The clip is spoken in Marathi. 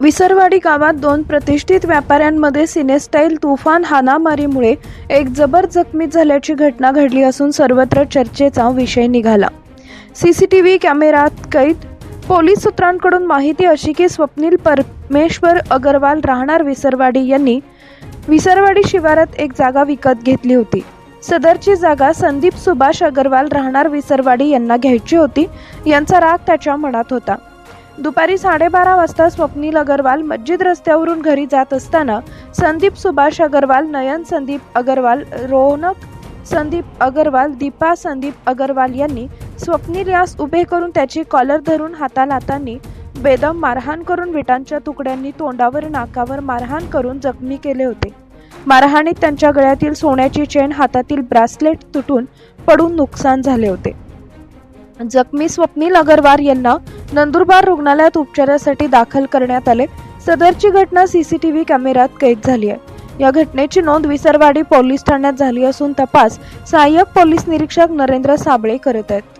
विसरवाडी गावात दोन प्रतिष्ठित व्यापाऱ्यांमध्ये सिनेस्टाईल तुफान हानामारीमुळे एक जबर जखमी झाल्याची घटना घडली असून सर्वत्र चर्चेचा विषय निघाला. सी सी टी व्ही कॅमेऱ्यात कैद. पोलीस सूत्रांकडून माहिती अशी की स्वप्नील परमेश्वर अगरवाल राहणार विसरवाडी यांनी विसरवाडी शिवारात एक जागा विकत घेतली होती. सदरची जागा संदीप सुभाष अगरवाल राहणार विसरवाडी यांना घ्यायची होती. यांचा राग त्याच्या मनात होता. दुपारी साडेबारा वाजता स्वप्नील अगरवाल मस्जिद रस्त्यावरून घरी जात असताना संदीप सुभाष अगरवाल नयन संदीप अगरवाल रोनक संदीप अगरवाल दीपा संदीप अगरवाल यांनी स्वप्नील यास उभे करून त्याची कॉलर धरून हातालातांनी बेदम मारहाण करून विटांच्या तुकड्यांनी तोंडावर नाकावर मारहाण करून जखमी केले होते. मारहाणीत त्यांच्या गळ्यातील सोन्याची चेन हातातील ब्रासलेट तुटून पडून नुकसान झाले होते. जखमी स्वप्नील अगरवाल यांना नंदुरबार रुग्णालयात उपचारासाठी दाखल करण्यात आले. सदरची घटना सीसीटीव्ही कॅमेऱ्यात कैद झाली आहे. या घटनेची नोंद विसरवाडी पोलीस ठाण्यात झाली असून तपास सहाय्यक पोलीस निरीक्षक नरेंद्र साबळे करत आहेत.